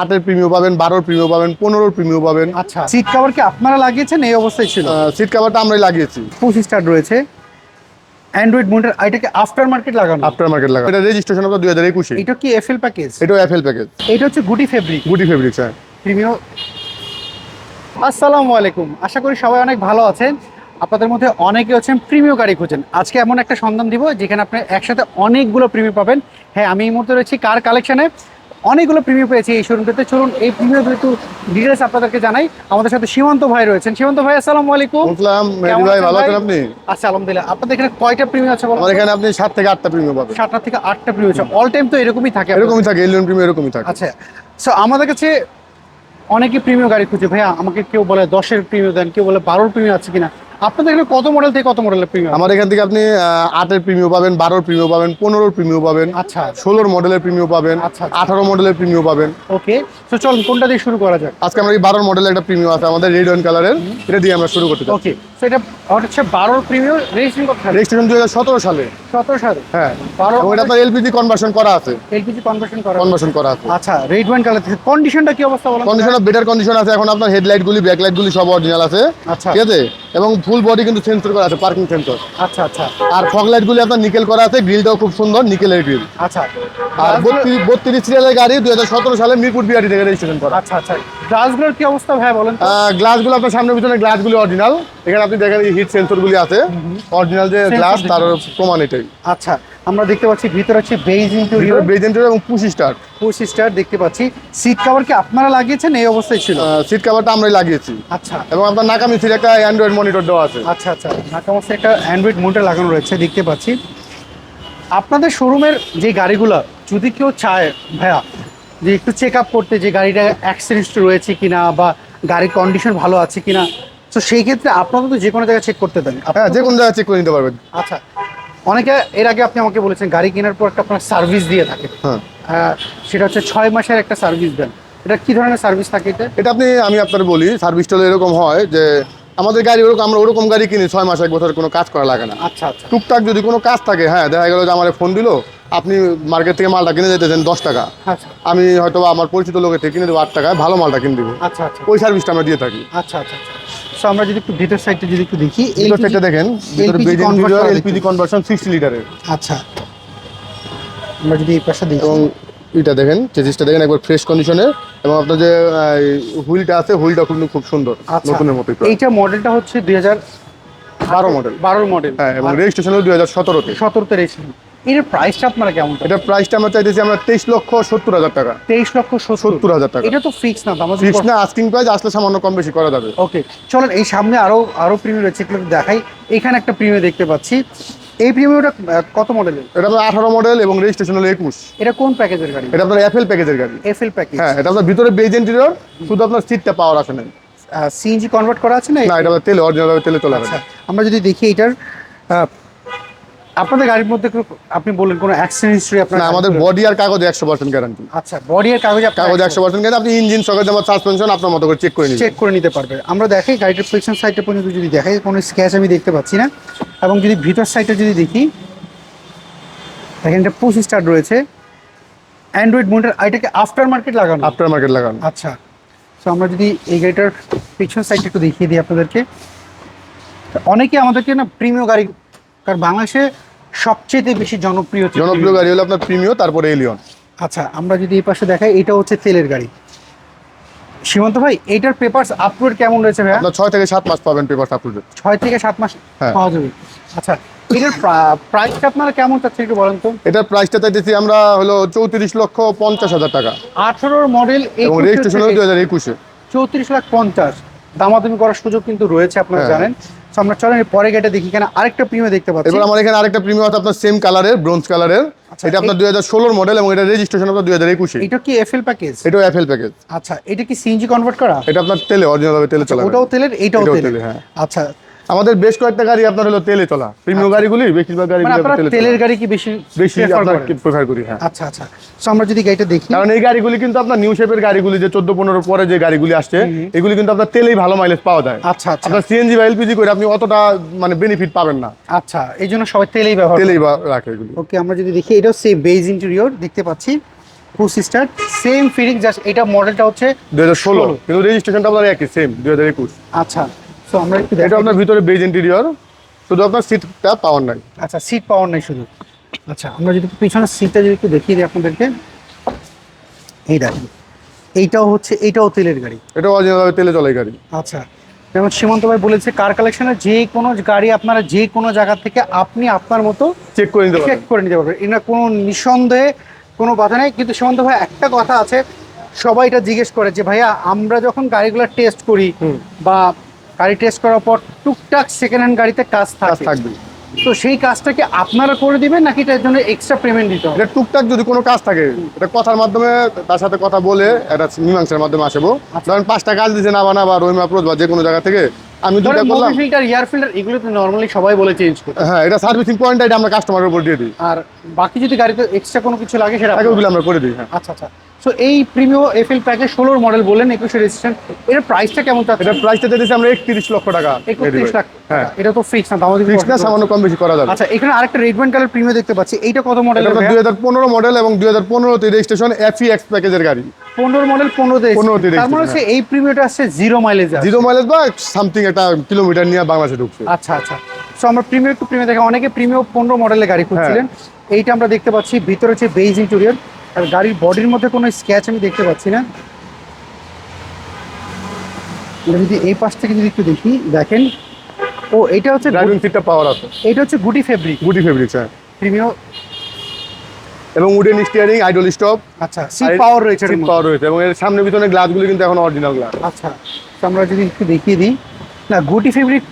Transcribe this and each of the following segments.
আটের প্রিমিয়াম পাবেন বারোর প্রিমিয়াম পাবেন পনেরোর প্রিমিয়াম পাবেন। আচ্ছা সিট কভার কি আপনারা লাগিয়েছেন? এই অবস্থায় ছিল। সিট কাভারটা আমরাই লাগিয়েছি। পুশ স্টার রয়েছে। অ্যান্ড্রয়েড মোটর এটাকে আফটার মার্কেট লাগানো। আফটার মার্কেট লাগা এটা রেজিস্ট্রেশন আপনার দুই হাজার একুশে। এটা কি এফএল প্যাকেজ এটাও এফএল প্যাকেজ এটা হচ্ছে গুটি ফেব্রিক গুটি ফেব্রিক্স হ্যাঁ। প্রিমিয়াম আসসালামু আলাইকুম। আশা করি সবাই অনেক ভালো আছেন। আপনাদের মধ্যে অনেকে হচ্ছেন প্রিমিয় গাড়ি খুঁজেন। আজকে এমন একটা সন্ধান দিব যেখানে আপনি একসাথে অনেকগুলো প্রিমিয় পাবেন। হ্যাঁ আমি এই মুহূর্তে রয়েছি কার কালেকশনে অনেকগুলো প্রিমিয় পেয়েছি এই শোরুমটাতে চলুন এই প্রিমিয় একটু ডিটেলস আপনাদেরকে জানাই। আমাদের সাথে সীমান্ত ভাই রয়েছেন। সীমান্ত ভাই আসসালামু আলাইকুম। বলছিলাম মেহেদি ভাই ভালো আছেন আপনি? আচ্ছা আলহামদুলিল্লাহ। আপনাদের এখানে কয়টা প্রিমিয় আছে বলো আমার এখানে আপনি সাত থেকে আটটা প্রিমিয়াম পাবেন। সাতটা থেকে আটটা প্রিমিয় আছে। অল টাইম তো এরকমই থাকে এরকমই থাকে এলিয়ন প্রিমিয়াম এরকমই থাকে। আচ্ছা সো আমাদের কাছে অনেকে প্রিমিয়াম গাড়ি খুঁজে। ভাইয়া আমাকে কেউ বলে দশের প্রিমিয়াম দেন কেউ বলে বারোর প্রিমিয়াম আছে কিনা? আপনাদের এখানে কত মডেল থেকে কত মডেলের প্রিমিয়াম আমার এখান থেকে আপনি আটের প্রিমিয়াম পাবেন বারোর প্রিমিয়াম পাবেন পনেরোর প্রিমিয়াম পাবেন আচ্ছা। ষোলোর মডেলের প্রিমিয়াম পাবেন আচ্ছা, আচ্ছা। আঠারো মডেলের প্রিমিয়াম পাবেন। ওকে তো চলুন কোনটা দিয়ে শুরু করা যাক? আজকে আমরা এই বারোর মডেলের একটা প্রিমিয়াম আছে আমাদের রেড ওয়ান কালারের এটা দিয়ে আমরা শুরু করতে চাই ওকে তো এটা হচ্ছে বারোর প্রিমিয়াম রেজিস্ট্রেশন দুই হাজার সতেরো সালে। সতেরো সালে? হ্যাঁ। বারো আপনার এলপিজি কনভার্সন করা আছে। এলপিজি কনভার্সন করা কনভার্সন করা আছে। আচ্ছা রেড ওয়ান কালার কন্ডিশনটা কি অবস্থা বলেন বেটার কন্ডিশন আছে এখন আপনার হেডলাইট গুলি ব্যাকলাইট গুলি সব অরিজিনাল আছে। আচ্ছা। ঠিক আছে? এবং ফুল বডি কিন্তু সেন্সর করা আছে পার্কিং সেন্সর আচ্ছা আচ্ছা। আর ফগ লাইট গুলি আপনার নিকেল করা আছে গ্রিলটাও খুব সুন্দর নিকেলের গ্রিল আচ্ছা। আর বত্রিশ বত্রিশ সিরিয়ালের গাড়ি দুই হাজার সতেরো সালে মিরপুর বিআরটি থেকে রেজিস্ট্রেশন করা। আচ্ছা আচ্ছা। গ্লাসগুলোর কি অবস্থা ভাই বলেন গ্লাসগুলো আপনার সামনে পিছনে গ্লাসগুলি অরিজিনাল এখানে আপনি দেখেন হিট সেন্সরগুলি আছে। অরিজিনাল যে গ্লাস তার। প্রমাণ এটাই। আচ্ছা। আমরা দেখতে পাচ্ছি ভিতরে হচ্ছে বেজ ইন্টেরিয়র বেজেন্টের এবং পুশ স্টার পুশ স্টার দেখতে পাচ্ছি। সিট কভার কি আপনারা লাগিয়েছেন? এই অবস্থায় ছিল। সিট কাভারটা আমরাই লাগিয়েছি। আচ্ছা। এবং আপনার নাকামি সিট একটা অ্যান্ড্রয়েড মনিটর দেওয়া আছে। আচ্ছা আচ্ছা। ঢাকামাসে একটা অ্যান্ড্রয়েড মোটর লাগানো রয়েছে দেখতে পাচ্ছি। আপনাদের শোরুমের যে গাড়িগুলো যদি কেউ চায় ভাইয়া যে একটু চেক আপ করতে যে গাড়িটা অ্যাক্সিডেন্ট রয়েছে কিনা বা গাড়ির কন্ডিশন ভালো আছে কিনা তো সেই ক্ষেত্রে আপনারা তো যে কোনো জায়গায় চেক করতে দেন হ্যাঁ যে কোনো জায়গায় চেক করে নিতে পারবেন। আচ্ছা। অনেকে এর আগে আপনি আমাকে বলেছেন গাড়ি কেনার পর একটা আপনার সার্ভিস দিয়ে থাকে। হ্যাঁ। সেটা হচ্ছে ছয় মাসের একটা সার্ভিস দেন। এটা কি ধরনের সার্ভিস থাকে এটা? এটা আপনি আমি আপনার বলি সার্ভিসটা এরকম হয় যে আমাদের গাড়ি ওরকম আমরা ওরকম গাড়ি কিনি ছয় মাস এক বছর কোনো কাজ করা লাগে না। আচ্ছা আচ্ছা। টুকটাক যদি কোনো কাজ থাকে হ্যাঁ দেখা গেলো যে আমার ফোন দিল আপনি মার্কেট থেকে মালটা কিনে যেতেছেন দশ টাকা। আচ্ছা। আমি হয়তো আমার পরিচিত লোকের থেকে কিনে দেবো আট টাকায় ভালো মালটা কিনে দেবো। আচ্ছা আচ্ছা। ওই সার্ভিসটা আমরা দিয়ে থাকি। আচ্ছা আচ্ছা। সো আমরা যদি একটু ভিতর সাইডটা যদি একটু দেখি ভিতর সাইডটা দেখেন এলপিজি কনভার্সন সিক্সটি লিটারের আচ্ছা। আমরা যদি এই পাশে দেখি। এবং এটা দেখেন চেজিসটা দেখেন একবার ফ্রেশ কন্ডিশনের এবং আপনার যে হুইলটা আছে হুইলটা কিন্তু খুব সুন্দর আচ্ছা। নতুনের মতোই প্রায়। এইটা মডেলটা হচ্ছে দুই হাজার বারো মডেল বারোর মডেল হ্যাঁ এবং রেজিস্ট্রেশন হলো দুই হাজার সতেরোতে। সতেরোতে রেজিস্ট্রেশন এটার প্রাইসটা আপনারা কেমন এটা প্রাইসটা আমরা চাইতেছি আমরা তেইশ লক্ষ সত্তর হাজার টাকা। তেইশ লক্ষ সত্তর। হাজার টাকা। এটা তো ফিক্স না তো আমাদের ফিক্স না আস্কিং প্রাইস আসলে সামান্য কম বেশি করা যাবে। ওকে চলেন এই সামনে আরও আরও প্রিমিয়াম রয়েছে একটু দেখাই। এখানে একটা প্রিমিয়াম দেখতে পাচ্ছি। এই প্রিমিয়ামটা কত মডেলের এটা আপনার আঠারো মডেল এবং রেজিস্ট্রেশন হলো একুশ। এটা কোন প্যাকেজের গাড়ি? এটা আপনার এফএল প্যাকেজের গাড়ি। এফএল প্যাকেজ হ্যাঁ এটা আপনার ভিতরে বেজ ইন্টেরিয়র শুধু আপনার সিটটা পাওয়ার আসে না সিএনজি কনভার্ট করা আছে না? না এটা তেলে অরিজিনাল তেলে তোলা আচ্ছা আমরা যদি দেখি এটার আপনাদের গাড়ির মধ্যে আপনি বললেন কোনো অ্যাক্সিডেন্ট হিস্ট্রি আপনার না আমাদের বডি আর কাগজে একশো পার্সেন্ট গ্যারান্টি আচ্ছা বডি আর কাগজ কাগজ একশো পার্সেন্ট গ্যারান্টি আপনি ইঞ্জিন সকেজ আমার সাসপেনশন আপনার মতো করে চেক করে নিন চেক করে নিতে পারবে। আমরা দেখাই গাড়িটার পেছন সাইডটা পর্যন্ত যদি দেখাই কোনো স্ক্যাচ আমি দেখতে পাচ্ছি না। এবং যদি ভিতর সাইডটা যদি দেখি দেখেন এটা পুশ স্টার্ট রয়েছে। অ্যান্ড্রয়েড মোটর এটাকে আফটার মার্কেট লাগানো। আফটার মার্কেট লাগানো। আচ্ছা তো আমরা যদি এই গাড়িটার পিছন সাইডটা একটু দেখিয়ে দিই আপনাদেরকে। অনেকে আমাদেরকে না প্রিমিয় গাড়ি কারণ বাংলাদেশে সবচেয়ে বেশি জনপ্রিয় জনপ্রিয় গাড়ি হলো আপনার প্রিমিয় তারপরে এলিয়ন আচ্ছা আমরা যদি এই পাশে দেখাই এটা হচ্ছে তেলের গাড়ি। সীমন্ত ভাই এইটার পেপারস আপলোড কেমন রয়েছে ভাইয়া? আপনার ছয় থেকে সাত মাস পাবেন পেপার আপলোডেড ছয় থেকে সাত মাস হ্যাঁ। পাওয়া যাবে। আচ্ছা এটার প্রাইসটা আপনারা কেমন চাচ্ছেন একটু বলেন তো? এটার প্রাইসটা চাইতেছি আমরা হলো চৌত্রিশ লক্ষ পঞ্চাশ হাজার টাকা। আঠারোর মডেল এবং রেজিস্ট্রেশন হলো দুই হাজার একুশে। চৌত্রিশ লাখ পঞ্চাশ। দামাদামি করার সুযোগ কিন্তু রয়েছে আপনারা হ্যাঁ। জানেন। তো আমরা চলেন পরে গেটে দেখি কেন আরেকটা প্রিমিয়াম দেখতে পাচ্ছি। এবার আমার এখানে আরেকটা প্রিমিয়াম আছে আপনার সেম কালারের ব্রোঞ্জ কালারের আচ্ছা, এটা আপনার দুই হাজার ষোলোর মডেল এবং এটা রেজিস্ট্রেশন আপনার দুই হাজার একুশে। এটা কি এফএল প্যাকেজ এটা এফএল প্যাকেজ আচ্ছা এটা কি সিএনজি কনভার্ট করা? এটা আপনার তেলে অরিজিনাল ভাবে তেলে চলে। ওটাও তেলের এটাও তেলে, হ্যাঁ। আচ্ছা আমাদের বেশ কয়েকটা গাড়ি আপনার হলো তেলে চলা। প্রিমিয়াম গাড়িগুলি বেশিরভাগ গাড়ি মানে আপনারা তেলের গাড়ি কি বেশি বেশি আপনার? প্রেফার করি হ্যাঁ। আচ্ছা আচ্ছা। তো আমরা যদি গাড়িটা দেখি কারণ এই গাড়িগুলি কিন্তু আপনার নিউ শেপের গাড়িগুলি যে চোদ্দ পনেরো পরে যে গাড়িগুলি আসছে এগুলি কিন্তু আপনার তেলেই ভালো মাইলেজ পাওয়া যায়। আচ্ছা আচ্ছা। আপনার সিএনজি বা এলপিজি করে আপনি অতটা মানে বেনিফিট পাবেন না। আচ্ছা এই জন্য সবাই তেলেই ব্যবহার তেলেই রাখে এগুলি। ওকে আমরা যদি দেখি এটাও সেম বেজ ইন্টেরিয়র দেখতে পাচ্ছি। Push start same Phoenix just এটা মডেলটা হচ্ছে দুই হাজার ষোলো। 16 কিন্তু রেজিস্ট্রেশনটা আপনার একই সেম দুই হাজার একুশ। আচ্ছা। সো আমরা একটু এটা আপনার ভিতরে বেজ ইন্টেরিয়র শুধু আপনার সিটটা পাওয়ার নাই। আচ্ছা সিট পাওয়ার নেই শুধু। আচ্ছা আমরা যদি পিছনের সিটটা যদি একটু দেখিয়ে দিই আপনাদেরকে। এই দেখেন এইটাও হচ্ছে এইটাও তেলের গাড়ি। এটা অরিজিনাল তেলে চলে গাড়ি। আচ্ছা যেমন সীমন্ত ভাই বলেছে কার কালেকশনে যে কোনো গাড়ি আপনারা যে কোনো জায়গা থেকে আপনি আপনার মতো চেক করে নিতে চেক করে নিতে পারবেন। এটা কোনো নিঃসন্দেহে কোনো কথা নেই। কিন্তু সীমন্ত ভাই একটা কথা আছে সবাই এটা জিজ্ঞেস করে যে ভাইয়া আমরা যখন গাড়িগুলো টেস্ট করি বা গাড়ি টেস্ট করার পর টুকটাক সেকেন্ড হ্যান্ড গাড়িতে কাজ থাকবে। তো সেই কাজটাকে আপনারা করে দিবেন নাকি এটার জন্য এক্সট্রা পেমেন্ট দিতে হবে? টুকটাক যদি কোনো কাজ থাকে এটা কথার মাধ্যমে তার সাথে কথা বলে এটা মীমাংসার মাধ্যমে আসব। আচ্ছা। ধরেন পাঁচটা কাজ দিছে না বানা বা রহিমা বা যে কোনো জায়গা থেকে আমি দুটা করলাম। ফিল্টার এয়ার ফিল্টার এগুলো তো নর্মালি সবাই বলে চেঞ্জ করতে। হ্যাঁ এটা সার্ভিসিং পয়েন্ট এটা আমরা কাস্টমারের উপর দিয়ে দিই। আর বাকি যদি গাড়িতে এক্সট্রা কোনো কিছু লাগে সেটা ওগুলো আমরা করে দিই হ্যাঁ। আচ্ছা আচ্ছা। সো এই প্রিমিও এফএল প্যাকেজ ষোলোর মডেল বললেন একুশে রেজিস্ট্রেশন এটার প্রাইসটা কেমন চাচ্ছে এটা প্রাইসটা দিয়েছি আমরা একত্রিশ লক্ষ টাকা একত্রিশ লাখ। হ্যাঁ। এটা তো ফিক্স না আমাদের ফিক্স না সামান্য কম বেশি করা যাবে। আচ্ছা এখানে আরেকটা রেড ব্যান্ড কালার প্রিমিও দেখতে পাচ্ছি। এইটা কত মডেল দুই হাজার পনেরো মডেল এবং দুই হাজার পনেরোতে রেজিস্ট্রেশন এফি এক্স প্যাকেজের গাড়ি। পনেরো মডেল পনেরো 15 তে তার মানে হচ্ছে এই প্রিমিওটা আসছে জিরো মাইলেজ জিরো মাইলেজ বা সামথিং একটা কিলোমিটার নিয়ে বাংলাদেশে ঢুকছে। আচ্ছা আচ্ছা। সো আমরা প্রিমিও একটু প্রিমিও দেখা অনেকে প্রিমিও পনেরো মডেলের গাড়ি খুঁজছিলেন। এইটা আমরা দেখতে পাচ্ছি ভিতরে হচ্ছে বেজ ইন্টেরিয়র আর গাড়ির বডির মধ্যে কোনো স্ক্যাচ আমি দেখতে পাচ্ছি না। যদি এই পাশ থেকে যদি একটু দেখি দেখেন। ও এটা হচ্ছে ড্রাইভিং সিটটা পাওয়ার আছে। এটা হচ্ছে গুটি ফেব্রিক গুটি ফেব্রিক্স হ্যাঁ। প্রিমিও এবং উডেন স্টিয়ারিং আইডল স্টপ আচ্ছা সিট পাওয়ার রয়েছে মধ্যে। পাওয়ার রয়েছে এবং এর সামনে পিছনে গ্লাসগুলো কিন্তু এখন অরিজিনাল গ্লাস আচ্ছা তো আমরা যদি একটু দেখিয়ে দিই। না গুটি ফেব্রিক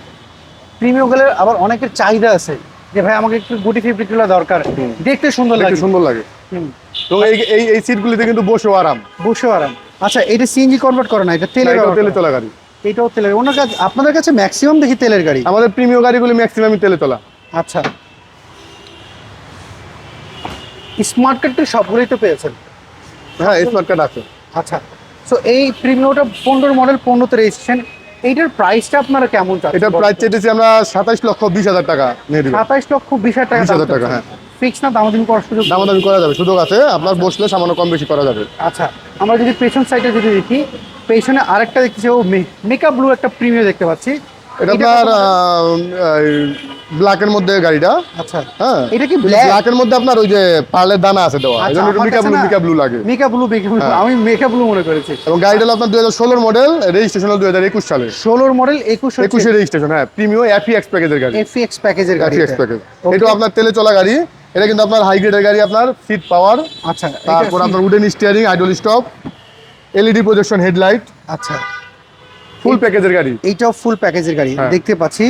প্রিমিয়ামগুলোর আবার অনেকের চাহিদা আছে। যে ভাই আমাকে একটু গুটি ফেব্রিকগুলো দরকার। দেখতে সুন্দর লাগে। সুন্দর লাগে। হুম। এবং এই এই এই সিটগুলিতে কিন্তু বসেও আরাম। বসেও আরাম। আচ্ছা এটা সিএনজি কনভার্ট করে না এটা তেলে এটাও ব্যবহার তেলে। চলা গাড়ি। এটাও তেলের ওনার কাছে আপনাদের কাছে ম্যাক্সিমাম দেখি তেলের গাড়ি? আমাদের প্রিমিয় গাড়িগুলি ম্যাক্সিমামই তেলে চলা। আচ্ছা। স্মার্ট কার্ড তো সবগুলোই তো পেয়েছেন? হ্যাঁ স্মার্ট কার্ড আছে। আচ্ছা। সো এই প্রিমিয়ামটা পনেরো মডেল পনেরোতে রেজিস্ট্রেশন এইটার প্রাইসটা আপনারা কেমন চাচ্ছেন? এটা প্রাইস চেয়েছি আমরা সাতাইশ লক্ষ বিশ হাজার টাকা সাতাইশ লক্ষ বিশ হাজার টাকা 20,000 টাকা, হ্যাঁ। ফিক্স না দামাদামি করার সুযোগ? দামাদামি করা যাবে সুযোগ আছে আপনার বসলে সামান্য কম বেশি করা যাবে। আচ্ছা আমরা যদি পেছন সাইডে যদি দেখি পেছনে আরেকটা দেখতেছি ও মেকআপ ব্লু একটা প্রিমিয়াম দেখতে পাচ্ছি। এটা এটা আপনার ব্ল্যাকের মধ্যে গাড়িটা। আচ্ছা। হ্যাঁ। এটা কি? ব্ল্যাকের মধ্যে আপনার ওই যে পার্লের দানা আছে দেওয়া আচ্ছা, একটু আমার মিকা ব্লু মিকা ব্লু লাগে। Makeup blue makeup blue. আমি মেকআপ ব্লু মনে করেছি। এবং গাড়িটা হলো আপনার দুই হাজার ষোলোর মডেল রেজিস্ট্রেশন হল দুই হাজার একুশ সালে। ষোলোর মডেল একুশ একুশে রেজিস্ট্রেশন হ্যাঁ প্রিমিও এফি এক্স প্যাকেজের গাড়ি। এফএক্স প্যাকেজের গাড়ি এফি এক্স প্যাকেজ. এটাও আপনার তেলে চলা গাড়ি। এটা কিন্তু আপনার হাই গ্রেডের গাড়ি আপনার সিট পাওয়ার আচ্ছা তারপর আপনার wooden steering idle stop LED projection headlight আচ্ছা। ফুল প্যাকেজের গাড়ি। এইটাও ফুল প্যাকেজের গাড়ি হ্যাঁ। দেখতে পাচ্ছি।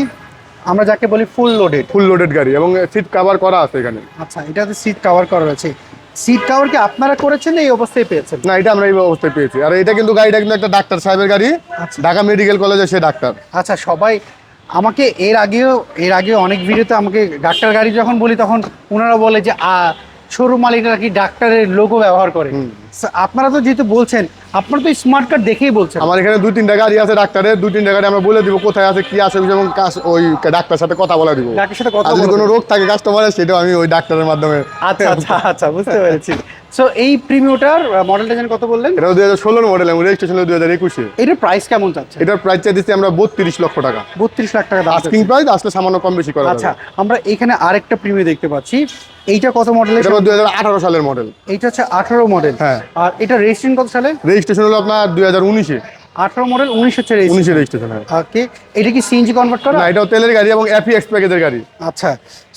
আমরা যাকে বলি ফুল লোডেড ফুল লোডেড গাড়ি এবং সিট কভার করা আছে এখানে। আচ্ছা এটাতে সিট কভার করা রয়েছে। সিট কভার কি আপনারা করেছেন এই অবস্থায় পেয়েছেন? না এটা আমরা এই অবস্থায় পেয়েছি। আর এটা কিন্তু গাড়িটা কিন্তু একটা ডাক্তার সাহেবের গাড়ি। আচ্ছা। ঢাকা মেডিকেল কলেজে সে ডাক্তার আচ্ছা সবাই আমাকে এর আগেও, এর আগে অনেক ভিডিওতে আমাকে ডাক্তার গাড়ি যখন বলি তখন ওনারা বলে যে শোরুম মালিকরা কি ডাক্তারের লোগো ব্যবহার করে? আপনারা তো যেহেতু বলছেন আপনারা তো স্মার্ট কার্ড দেখেই বলছেন। আমার এখানে দুই তিনটা গাড়ি আছে ডাক্তারের দুই তিনটা গাড়ি আমরা বলে দিব কোথায় আছে কি আছে এবং ওই ডাক্তার সাথে কথা বলে দিব। ডাক্তারের সাথে কথা যদি কোনো রোগ থাকে কাস্টমারের সেটাও আমি ওই ডাক্তারের মাধ্যমে আচ্ছা আচ্ছা আচ্ছা বুঝতে পেরেছি। সো এই প্রিমিওটার মডেলটা যেন কত বললেন? এটা দুই হাজার ষোলোর মডেল এবং রেজিস্ট্রেশন দুই হাজার একুশে। এটার প্রাইস কেমন চাচ্ছে এটার প্রাইস চাইতেছি আমরা বত্রিশ লক্ষ টাকা। বত্রিশ লাখ টাকা আস্কিং প্রাইস আসলে সামান্য কম বেশি করা আচ্ছা আমরা এখানে আরেকটা প্রিমিও দেখতে পাচ্ছি। এইটা কত মডেল এটা দুই হাজার আঠারো সালের মডেল এইটা হচ্ছে আঠারো মডেল হ্যাঁ। আর এটা রেজিস্ট্রেশন কত সালে? রেজিস্ট্রেশন হলো আপনার দুই হাজার উনিশে। আঠারো মডেল উনিশ হচ্ছে রেজিস্ট্রেশন উনিশে রেজিস্ট্রেশন হয়। ওকে এটা কি সিএনজি কনভার্ট করা? না এটাও তেলের গাড়ি এবং এফি এক্স প্যাকেজের গাড়ি। আচ্ছা।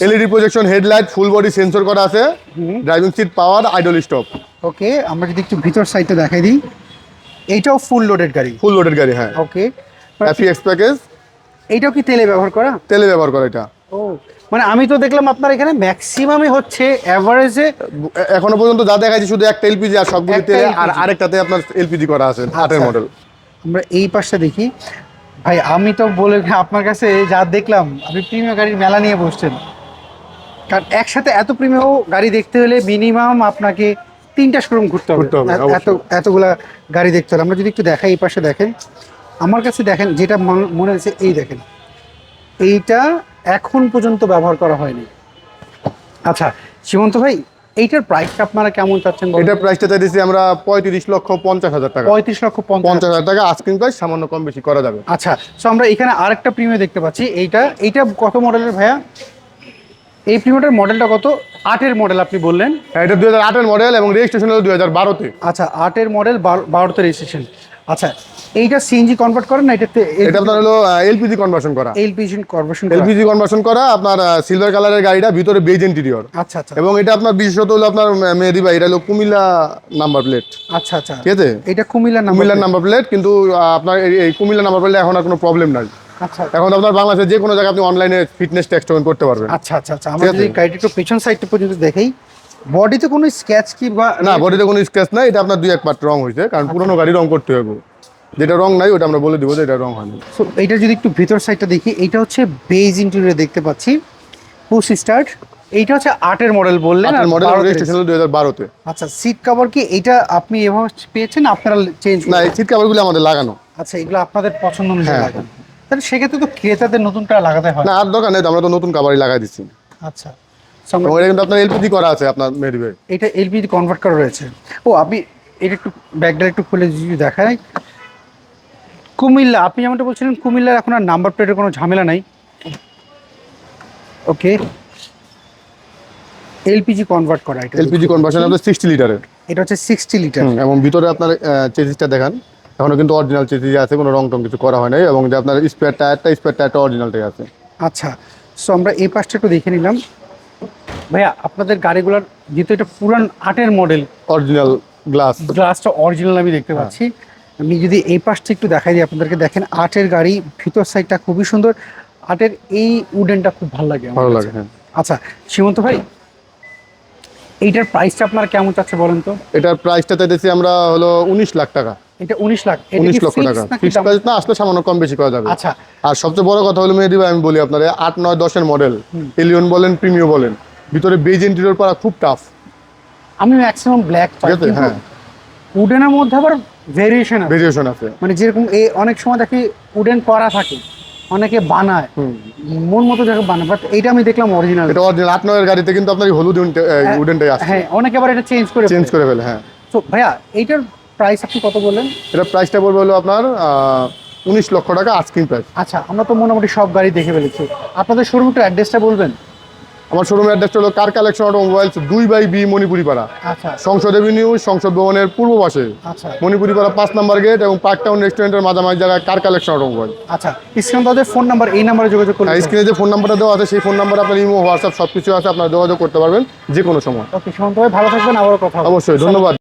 LED projection headlight full body sensor করা আছে। Driving seat power idle stop okay আমরা যদি একটু ভিতর সাইডটা দেখাই দিই। এইটাও ফুল লোডেড গাড়ি। ফুল লোডেড গাড়ি হ্যাঁ। ওকে এফি এক্স প্যাকেজ এইটাও কি তেলে ব্যবহার করা? তেলে ব্যবহার করা এটা। ও মানে আমি তো দেখলাম আপনার এখানে ম্যাক্সিমামই হচ্ছে অ্যাভারেজে এখনও পর্যন্ত যা দেখাচ্ছি শুধু একটা এলপিজি আর সবগুলিতে আর আরেকটাতে আপনার এলপিজি করা আছে আটের আচ্ছা। মডেল আমরা এই পাশটা দেখি। ভাই আমি তো বলে আপনার কাছে যা দেখলাম আপনি প্রিমিয়াম গাড়ির মেলা নিয়ে বসছেন। কারণ একসাথে এত প্রিমিয়াম গাড়ি দেখতে হলে মিনিমাম আপনাকে তিনটা শোরুম ঘুরতে হবে। এত- এত এতগুলা গাড়ি দেখতে হলে। আমরা যদি একটু দেখাই এই পাশে দেখেন। আমার কাছে দেখেন যেটা মন- মনে হচ্ছে এই দেখেন। এইটা এখন পর্যন্ত ব্যবহার করা হয়নি। আচ্ছা সীমন্ত ভাই এইটার প্রাইসটা আপনারা কেমন চাচ্ছেন এটার প্রাইসটা চাইতেছি আমরা পঁয়ত্রিশ লক্ষ পঞ্চাশ হাজার টাকা। পঁয়ত্রিশ লক্ষ পঞ্চাশ হাজার। টাকা আস্কিং প্রাইস সামান্য কম বেশি করা যাবে। আচ্ছা সো আমরা এখানে আরেকটা প্রিমিয়াম দেখতে পাচ্ছি। এইটা এইটা কত মডেলের ভাইয়া? এই প্রিমিয়ামটার মডেলটা কত? আটের মডেল আপনি বললেন। হ্যাঁ, এটা দুই হাজার আটের মডেল এবং রেজিস্ট্রেশন হলো দুই হাজার বারোতে। আচ্ছা আটের মডেল বারোতে রেজিস্ট্রেশন আচ্ছা এইটা সিএনজি কনভার্ট করেন না? এটাতে এটা আপনার হলো এলপিজি কনভার্সন করা। এলপিজি কর্পোরেশন এলপিজি কনভার্সন করা। আপনার সিলভার কালারের গাড়িটা ভিতরে বেজ ইন্টেরিয়র আচ্ছা আচ্ছা। এবং এটা আপনার বিশেষত হলো আপনার মেহেদি ভাই এটা হলো কুমিল্লা নাম্বার প্লেট আচ্ছা আচ্ছা। ঠিক আছে? এটা কুমিল্লার নাম কুমিল্লার নাম্বার প্লেট কিন্তু আপনার এই- কুমিল্লা নাম্বার প্লেট এখন আর কোনো প্রবলেম নাই। আচ্ছা। এখন আপনার বাংলাদেশে যে কোনো জায়গায় আপনি অনলাইনে ফিটনেস টেস্ট করতে পারবেন। আচ্ছা আচ্ছা আচ্ছা। আমরা। যদি গাড়িটা একটু পেছন সাইডটা পর্যন্ত দেখাই বডিতে কোনো স্ক্যাচ কি বা না বডিতে কোনো স্ক্র্যাচ নাই এটা আপনার দুই এক পার্ট রং হয়েছে কারণ পুরোনো গাড়ি রং করতে হবে। যেটা রং নাই ওটা আমরা বলে দিব যে এটা রং হয়নি So, এটা যদি একটু ভিতর সাইডটা দেখি এটা হচ্ছে বেজ ইন্টেরিয়র দেখতে পাচ্ছি। পুশ স্টার্ট এইটা হচ্ছে আটের মডেল বললেন আর মডেল রেজিস্ট্রেশন হলো দুই হাজার বারোতে। আচ্ছা সিট কভার কি এটা আপনি এভাবে পেয়েছেন? আপনারা চেঞ্জ না এই সিট কাভারগুলো আমাদের লাগানো। আচ্ছা এগুলো আপনাদের পছন্দ অনুযায়ী হ্যাঁ। লাগান। তাহলে সেক্ষেত্রে তো ক্রেতাদের নতুনটা লাগাতে হয়। না আর দরকার নেই আমরা তো নতুন কাভারই লাগাই দিচ্ছি। আচ্ছা। কিন্তু আপনার এলপিজি করা আছে আপনার ভাই এটা এলপিজি কনভার্ট করা রয়েছে। ও আপনি এটা একটু ব্যাগটা একটু খুলে যদি দেখাই। কুমিল্লা আপনি যেমনটা বলছিলেন কুমিল্লার এখন আর নাম্বার প্লেটের কোনো ঝামেলা নাই। ওকে এলপিজি কনভার্ট করা এটা। এলপিজি কনভার্সন আপনার সিক্সটি লিটারের এটা হচ্ছে সিক্সটি লিটার এবং ভিতরে আপনার চেসিসটা দেখান। এখনও কিন্তু অরিজিনাল চেসিস আছে কোনো রং টং কিছু করা হয় নাই এবং যে আপনার স্পেয়ার টায়ারটা স্পেয়ার টায়ারটা অরিজিনালটাই আছে। আচ্ছা সো আমরা এই পাশটা একটু দেখে নিলাম। ভাইয়া আপনাদের গাড়িগুলোর যেহেতু এটা পুরান আটের মডেল অরিজিনাল গ্লাস গ্লাসটা অরিজিনাল আমি দেখতে পাচ্ছি। আমি যদি এই পাশটা একটু দেখাই দিই আপনাদেরকে দেখেন আটের গাড়ি ভিতর সাইডটা খুবই সুন্দর। আটের এই উডেনটা খুব ভালো লাগে ভালো লাগে হ্যাঁ। আচ্ছা সীমন্ত ভাই এইটার প্রাইসটা আপনার কেমন চাচ্ছে বলেন তো? এটার প্রাইসটা চাইতেছি আমরা হলো উনিশ লাখ টাকা। এটা উনিশ লাখ উনিশ লক্ষ টাকা। ফিক্সড প্রাইস না আসলে সামান্য কম বেশি করা যাবে। আচ্ছা। আর সবচেয়ে বড় কথা হলো মেহেদি ভাই আমি বলি আপনার আট নয় দশের মডেল এলিয়ন বলেন প্রিমিও বলেন। ভিতরে বেজ ইন্টেরিয়র পারা খুব টাফ আমি ম্যাক্সিমাম ব্ল্যাক ঠিক আছে? হ্যাঁ। উডেনের মধ্যে আবার ভেরিয়েশন আছে। ভেরিয়েশন আছে। মানে যেরকম এই অনেক সময় দেখি উডেন করা থাকে অনেকে বানায়। মন মতো জায়গা বানায় বাট এইটা আমি দেখলাম অরিজিনাল এটা অরিজিনাল আট নয়ের গাড়িতে কিন্তু আপনার হলুদ উডেনটাই আসছে হ্যাঁ অনেকে আবার এটা চেঞ্জ করে চেঞ্জ করে ফেলে হ্যাঁ। তো ভাইয়া এইটার প্রাইস আপনি কত বললেন? এটা প্রাইসটা পড়বে হলো আপনার উনিশ লক্ষ টাকা আস্কিং প্রাইস আচ্ছা আমরা তো মোটামুটি সব গাড়ি দেখে ফেলেছি। আপনাদের শোরুম একটু অ্যাড্রেসটা বলবেন? আমার শোরুমের অ্যাড্রেসটা হলো কার কালেকশন অটোমোবাইলস দুই বাই বি মণিপুরিপাড়া। আচ্ছা। সংসদ এভিনিউ সংসদ ভবনের পূর্ব পাশে। আচ্ছা। মণিপুরি পাড়া পাঁচ নাম্বার গেট এবং পার্ক টাউন রেস্টুরেন্টের মাঝামাঝি জায়গায় কার কালেকশন অটোমোবাইল আচ্ছা স্ক্রিন তাদের ফোন নাম্বার এই নাম্বারে যোগাযোগ করুন স্ক্রিনে যে ফোন নাম্বারটা দেওয়া আছে সেই ফোন নাম্বার আপনার ইমো হোয়াটসঅ্যাপ সব কিছু আছে আপনারা যোগাযোগ করতে পারবেন যে কোনো সময় ওকে ভালো থাকবেন আবারও কথা অবশ্যই ধন্যবাদ।